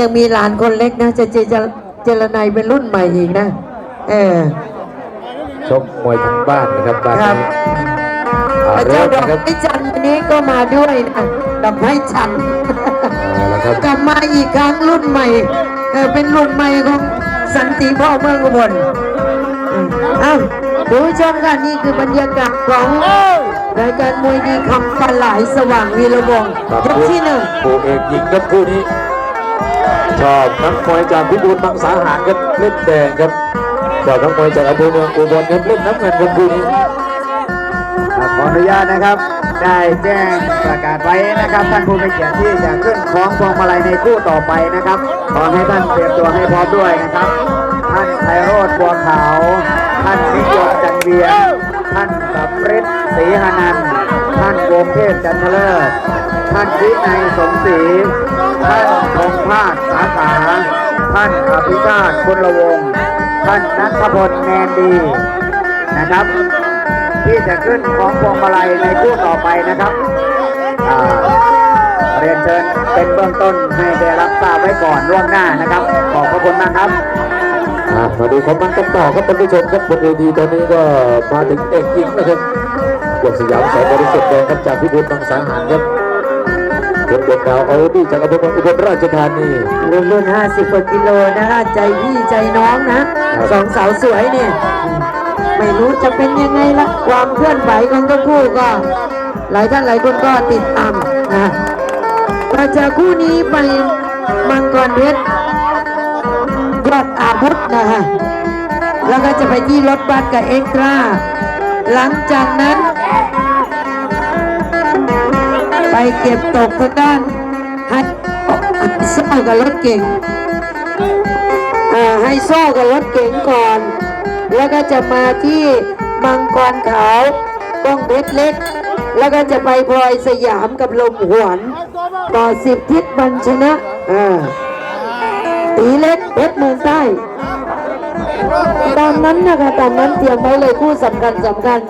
ยังมีหลานคนเล็กนะจะเจจะเจรนายเป็นรุ่นใหม่อีกนะ เออชมมวยทั้งบ้านนะครับบ้านครับนี้อ่าพระเริ่เจ้ามดอกนะครับไม้จันทร์วันนี้ก็มาด้วยนะดอกไม้จันทร์ เอาละครับกลับมาอีกครั้งรุ่นใหม่เออเป็นรุ่นใหม่ของสันติพ่อเมืองอุบลอืมเอ้าดูชมกันนี่คือบรรยากาศของรายการมวยดีคำปลาไหลสว่างวีระวงศ์ครับยกที่หนึ่งคู่เอกหญิงครับคู่นี้ ชอบนักมวยจากพิบูลมังสาหารครับเล่นแดงครับชอบนักมวยจากอำเภอเมืองอุบลครับเล่นน้ำเงินครับคู่นี้ขออนุญาตนะครับ ได้แจ้งประกาศไว้นะครับ ท่านผู้มีเกียรติที่จะขึ้นคล้องพวงมาลัยในคู่ต่อไปนะครับขอให้ท่านเตรียมตัวให้พร้อมด้วยนะครับ ท่านไพโรธบัวขาว ท่านนิยมจันเวียนท่านสำริดศรีหานันท่านโวงเทพจันทเลิศท่านวินัยสมศรี ท่านพงภาคสาขา ท่านอภิชาติคุณละวง ท่านนัทพลแนนดีนะครับ ที่จะขึ้นของพวงมาลัยในคู่ต่อไปนะครับเรียนเชิญเป็นเบื้องต้นให้ได้รับทราบไว้ก่อนล่วงหน้านะครับ ขอบพระคุณมากครับมาดูความมันกันต่อครับท่านผู้ชมครับบนเวทีตอนนี้ก็มาถึงเอกหญิงนะครับยกสยามสายบริสุทธิ์แดงครับจากพิบูลมังสาหารครับ เป็นดวงดาวเอาดีจากอำเภอเมืองอุบลราชธานีรุ่นรุ่นห้าสิบกว่ากิโลนะคะใจพี่ใจน้องนะครับสองสาวสวยเนี่ยอืมไม่รู้จะเป็นยังไงละความเคลื่อนไหวของทั้งคู่ก็ หลายท่านหลายคนก็ติดตามนะเราจะคู่นี้ไปมังกรเพชรยอดอาวุธนะฮะแล้วก็จะไปที่รถบัสกับเอ็กตร้าหลังจากนั้น เก็บตกทางด้านให้โซ่กับรถเก่งอ่าให้โซ่กับรถเก๋งก่อน แล้วก็จะมาที่มังกรขาวก้องเพชรเล็ก แล้วก็จะไปพลอยสยามกับลมหวน ต่อสิบทิศบัญชนะอ่าตีเล็กเพชรเมืองใต้ตามนั้นนะคะตามนั้นเตรียมไว้เลยคู่สำคัญสำคัญ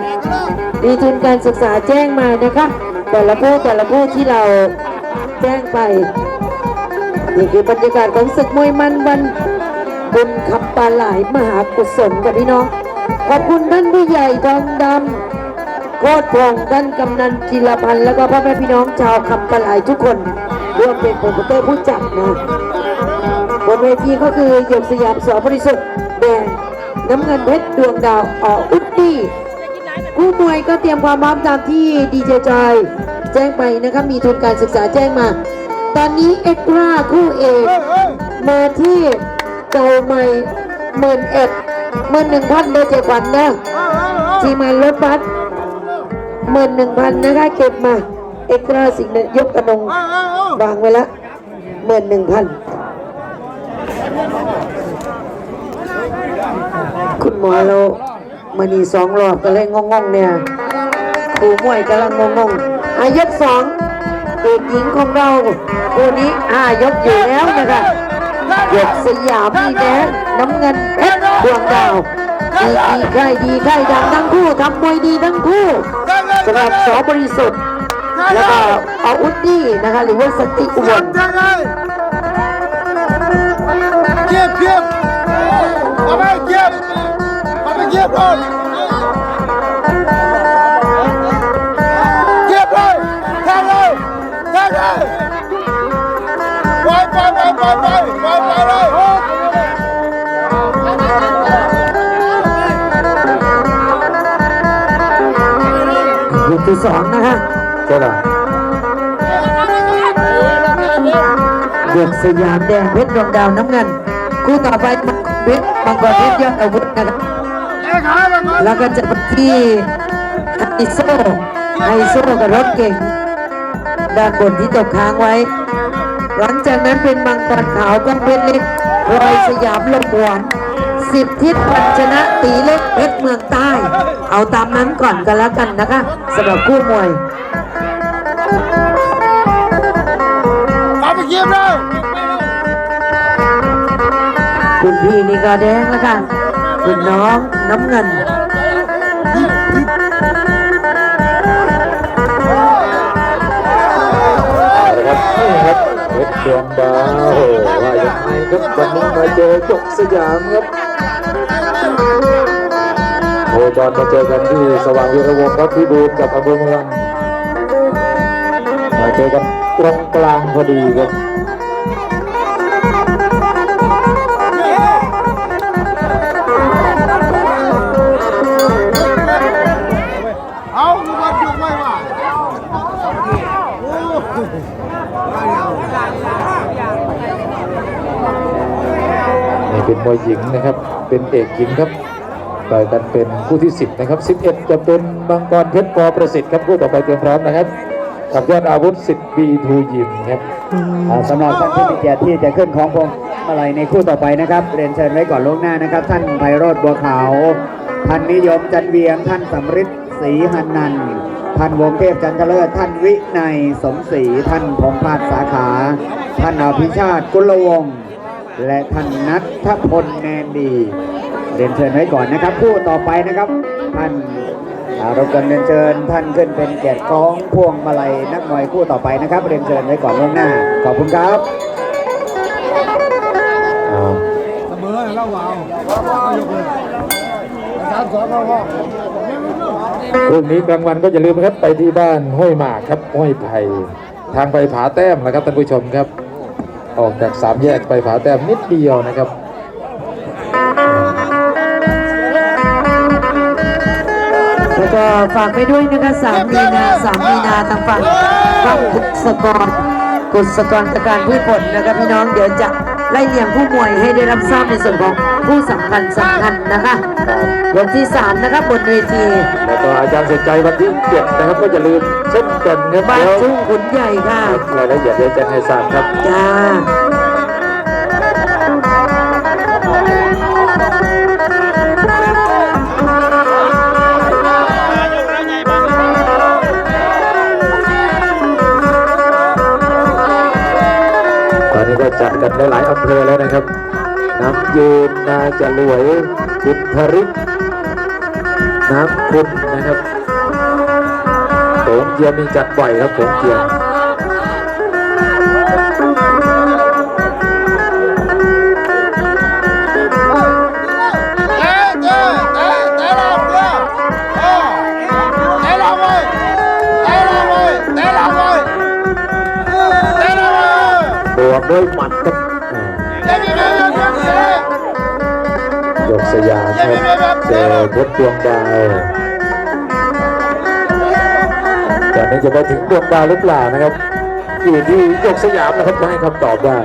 มีทุนการศึกษาแจ้งมานะคะ แต่ละผู้แต่ละผู้ที่เราแจ้งไป นี่คือบรรยากาศของศึกมวยมันวันบุญคำปาไหลมหากุศลกับพี่น้อง ขอบคุณท่านผู้ใหญ่ทองดำโคตรพงท่านกำนันจิรพันธ์แล้วก็พ่อแม่พี่น้องชาวคำปาหลทุกคนร่วมเป็นโปรโมเตอร์ผู้จัดนะบนเวทีก็คือหยกสยามสอบริสุทธิ์แดงน้ำเงินเพชรดวงดาวอออุดดี้ คู่มวยก็เตรียมความพร้อมตามที่ดีเจจอยแจ้งไปนะครับมีทุนการศึกษาแจ้งมา ตอนนี้เอ็กราคู่เอกมาที่เก่าใหม่หมื่นเอ็ดหมื่นหนึ่งพันโดเจ็ดวันนะทีมงานรถบัสหมื่นหนึ่งพันนะคะเก็บมาเอ็กราสิ่งนั้นยกกระนงวางไว้ละหมื่นหนึ่งพันคุณหมอเรา มานีสองรอบก็เลยงงๆเนี่ยครูมวยกำลังงงๆอายกสองเอกหญิงของเราตัวนี้อายกอยู่แล้วนะคะหยกสยามมีแดงน้ำเงินเพชรดวงดาวดีดีใครดีใครดังทั้งคู่ทำมวยดีทั้งคู่สำหรับสอบริสุทธิ์แล้วก็เอาอุดดี้นะคะหรือว่าสติอุบลเก็บเก็บเอาไปเก็บ เอาไปเก็บก่อนเก็บเลยแทงเลยแทงเลยไปไปไปไปไปไปไปเลยยกที่สองนะคะใช่ไหมเดือดสยามแดงเพชรดวงดาวน้ำเงินคู่ต่อไปมังกรเพชรมังกรเพชรยอดอาวุธนะครับ แล้วก็จะไปที่ไฮโซไฮโซกับรถเก่ง ด้านบนที่ตกค้างไว้ หลังจากนั้นเป็นมังกรขาวก้องเพชรเล็กรอยสยามลมหวานสิบทิศปัญชนะตีเล็กเพชรเมืองใต้ เอาตามนั้นก่อนกันแล้วกันนะคะสำหรับคู่มวยเอาไปเก็บเลยคุณพี่นี่ก็แดงแล้วค่ะ คุณน้องน้ำเงินเอาละครับนี่ครับเพชรดวงดาวว่ายังครับวันนี้มาเจอจกสยามครับโอ้ตอนมาเจอกันที่สว่างวีระวงครับพี่บูนกับอำเภอเมืองมาเจอกันตรงกลางพอดีครับ เป็นมวยหญิงนะครับ เป็นเอกหญิงครับต่อยกันเป็นคู่ที่ 10 นะครับ 11 จะเป็นบางกรเพชรปอประสิทธิ์ครับคู่ต่อไปเตรียมพร้อมนะครับกับยอดอาวุธสิทธิ์บีทูยิมครับอ่าสำหรับท่านที่มีเกียรติที่จะขึ้นของพงมาลัยในคู่ต่อไปนะครับ เรียนเชิญไว้ก่อนล่วงหน้านะครับ ท่านไพโรธบัวขาวท่านนิยมจันเวียง ท่านสำริดศรีหันนันท่านวงเทพจันทเลิศท่านวินัยสมศรีท่านพงพาดสาขา ท่านอภิชาติกุลวงศ์ และท่านนัทพลแนนดีเรียนเชิญไว้ก่อนนะครับ คู่ต่อไปนะครับ ท่านอ่ารบกวนเรียนเชิญท่านขึ้นเป็นเกียรติคล้องพวงมาลัยนักมวยคู่ต่อไปนะครับ เรียนเชิญไว้ก่อนล่วงหน้า ขอบคุณครับเสมอแล้วว้าวาวยกเลยสามสองเข้าห้องรุ่งนี้กลางวันก็อย่าลืมนะครับไปที่บ้านห้วยหมากครับห้วยไผ่ทางไปผาแต้มนะครับท่านผู้ชมครับ ออกจากสามแยกไปผาแต้มนิดเดียวนะครับแล้วก็ฝากไปด้วยนะคะสามมีนาสามมีนาทางฝั่งฝั่งกุศกรกุศกรตะการพืชผลนะคะพี่น้องเดี๋ยวจะ ไล่เลี่ยงผู้มวยให้ได้รับทราบในส่วนของผู้สำคัญสำคัญนะคะวันที่สามนะคะบนเวที แล้วก็อาจารย์เสกใจวันที่เจ็ดนะครับก็อย่าลืมเช่นกันครับบ้านเดี๋ยวทุ่งขุนใหญ่ค่ะรายละเอียดเดี๋ยวแจ้งให้ทราบครับจ้า ก็จัดกันหลายๆอำเภอแล้วนะครับน้ำยืนนาจะรวยบุญทริกน้ำคุณนะครับโขงเจียมมีจัดบ่อยครับโขงเจียม โด้วยหมัดครับอ่าเตะมีแบบแบบเตะยกสยามครับเจอเพชรดวงดาวตอนนี้จะไปถึงดวงดาวหรือเปล่านะครับอยู่ที่ยกสยามนะครับให้คำตอบได้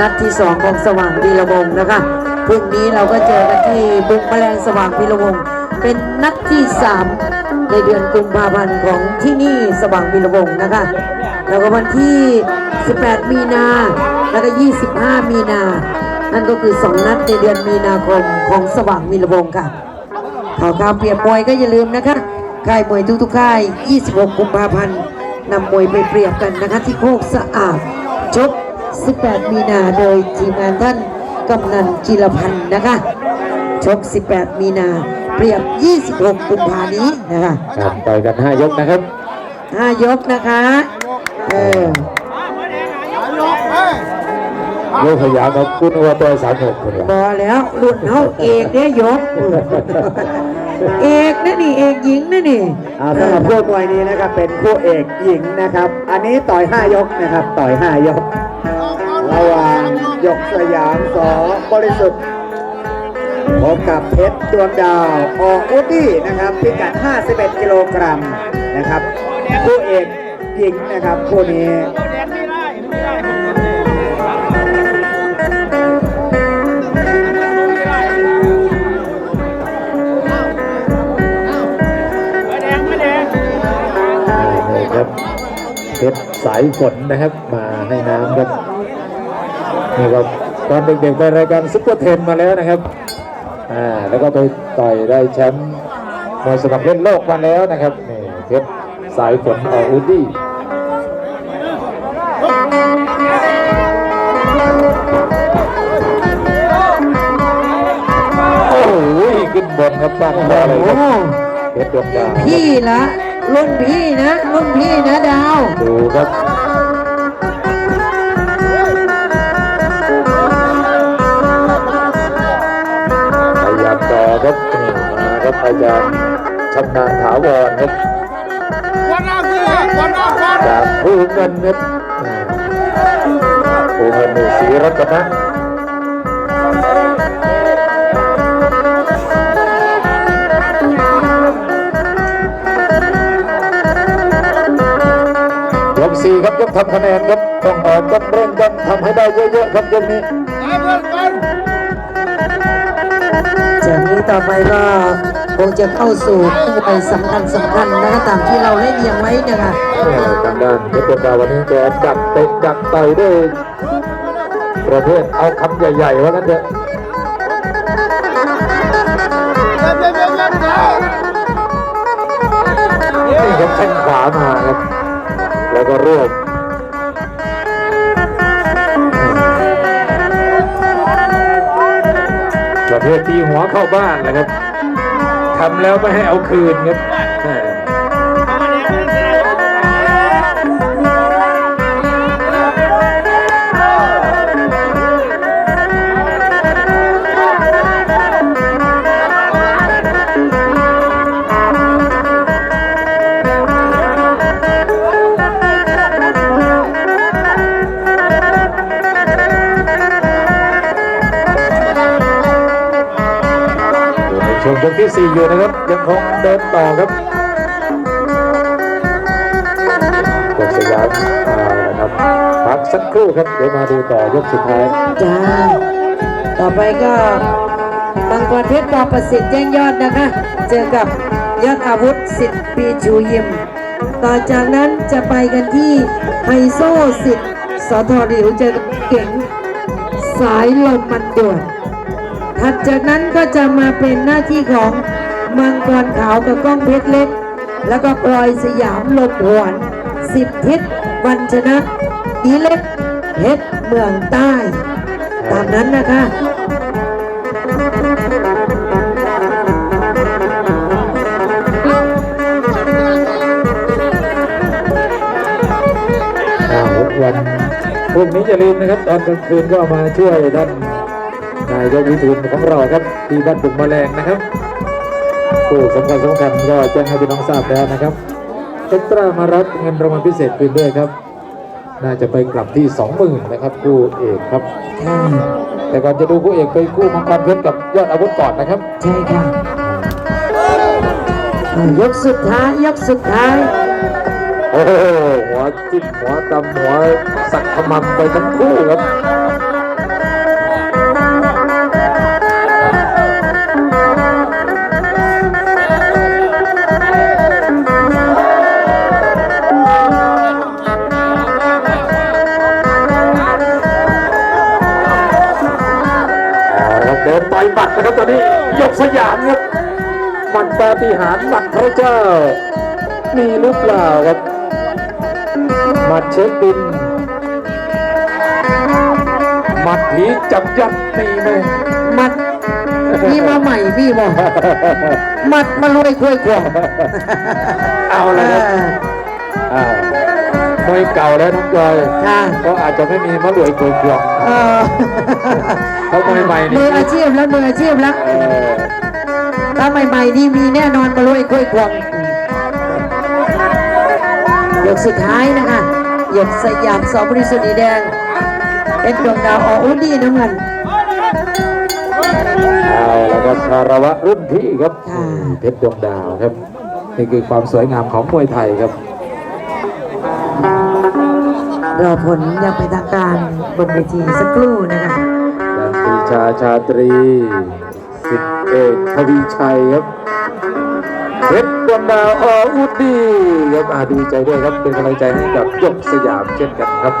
นัดที่สองของสว่างพีระวงนะคะพรุ่งนี้เราก็เจอกันที่บุกแมลงสว่างพีระวงเป็นนัดที่สามในเดือนกุมภาพันธ์ของที่นี่สว่างพีระวงนะคะแล้วก็วันที่ 18 มีนาแล้วก็ 25 มีนา นั่นก็คือ2นัดในเดือนมีนาคมของสว่างมีระวงค่ะข่าวข่าวเปรียบมวยก็อย่าลืมนะคะค่ายมวยทุกๆค่าย 26 กุมภาพันธ์นำมวยไปเปรียบกันนะคะที่โคกสะอาดชก 18 มีนาโดยทีมงานท่านกำนันจิรพันธ์นะคะ ชก 18 มีนาเปรียบ 26 กุมภานี้นะคะครับต่อยกัน 5 ยกนะครับห้ายกนะคะ เออยกเฮ้ยยกสยามครับคุณว่าตัวสามหกคนละบอแล้วหลุดเฮาเอกเนี่ยยก เอกนะนี่เอกหญิงนะนี่อ่าสำหรับคู่มวยนี้นะครับเป็นคู่เอกหญิงนะครับ อันนี้ต่อย5ยกนะครับ ต่อย5ยก ระหว่างยกสยามสอบริสุทธิ์พบกับเพชรดวงดาวอออุดี้นะครับ พิกัด 51 กิโลกรัมนะครับคู่เอกหญิงนะครับคู่นี้นี่ครับเพชรสายฝนนะครับ มาให้น้ำครับ นี่ก็ตอนเด็กๆไปรายการซุปเปอร์เทนมาแล้วนะครับอ่าแล้วก็ไปต่อยได้แชมป์มวยสมัครเล่นโลกมาแล้วนะครับนี่เพชรสายฝนอออูดี้บนครับบ้านพ่อเลยคโอ้รับเพชรดวงดาวพี่ละรุ่นพี่นะรุ่นพี่นะดาวดูครับ มาครับพยายามชำนาญถาวรครับวันหน้าเพื่อวันหน้าวันจากผู้เงินครับผู้เงินนี่สีรัตนะยกสี่ครับยกทำคะแนนครับต้องออกต้องเร่งต้องทำให้ได้เยอะๆครับยกนี้ตายเพื่อนกันจากนี้ต่อไปก็ คงจะเข้าสู่คู่ไปสำคัญสำคัญนะคะตามที่เราได้เรียงไว้นะคะเอ่อทางด้านเพชรดาวันนี้แกดักเตะดักต่อยด้วยประเภทเอาคำใหญ่ๆว่างั้นเถอะเย็นเย็นเย็นเย็นเย็นนี่ครับแข้งขวามาครับ แล้วก็รวบประเภทตีหัวเข้าบ้านนะครับ ทำแล้วไม่ให้เอาคืนครับ ที่ 4 อยู่นะครับ ยังคงเดินต่อครับกดสยามนะครับพักสักครู่ครับ เดี๋ยวมาดูต่อยกสุดท้ายจ้าต่อไปก็มังกรเพชรปอประสิทธิ์แจ้งยอดนะคะ เจอกับยอดอาวุธสิทธิ์ปีชูยิม ต่อจากนั้นจะไปกันที่ไฮโซสิทธิ์สอทอริวเจอกับเก๋งสายลมมันด่วน ถัดจากนั้นก็จะมาเป็นหน้าที่ของมังกรขาวกับก้องเพชรเล็ก แล้วก็ปลอยสยามลมหวนสิบทิศวันชนะอีเล็กเพชรเมืองใต้ ตามนั้นนะคะอ่าวันพรุ่งนี้อย่าลืมนะครับ ตอนกลางคืนก็มาช่วยท่านายกวิทูลของเราครับที่บ้านบุกแมลงนะครับผู้สำคัญสำคัญก็แจ้งให้พี่น้องทราบแล้วนะครับเอ็กตร้ามารับเงินรางวัลพิเศษคืนด้วยครับ น่าจะไปกลับที่20,000นะครับคู่เอกครับค่ะแต่ก่อนจะดูคู่เอกไปคู่มังกรเพชรกับยอดอาวุธก่อนนะครับใช่ค่ะอ่ายกสุดท้ายยกสุดท้ายโอ้โหหัวจิ้มหัวตำหัวสักขมังไปทั้งคู่ครับ สยามครับหมัดปาฏิหาริย์หมัดพระเจ้า มีหรือเปล่าครับหมัดเช็คบินหมัดผีจับยัดมีไหมมัดพี่มาใหม่พี่บอกมัดมารวยคุยควงเอาละครับอ้าว มวยเก่าแล้วน้องจอยค่ะก็อาจจะไม่มีมะรวยโกยกวงเออเพราะมวยใหม่นี่มืออาชีพแล้วมืออาชีพแล้ว เออถ้าใหม่ๆนี่มีแน่นอนมารวยคุยควงยกสุดท้ายนะคะหยดสยามสอบริสุทธิ์ดีแดงเป็นดวงดาวอออุดีน้ำเงินเอาละครับคารวะรุ่นพี่ครับค่ะเพชรดวงดาวครับนี่คือความสวยงามของมวยไทยครับ รอผลอยังเป็นทางการบนเวทีสักครู่นะคะดันปีชาชาตรีสิทเอกทวีชัยครับเพชรดวนดาวออุดดีครับอาดีใจด้วยครับเป็นกำลังใจให้กับยกสยามเช่นกันครับ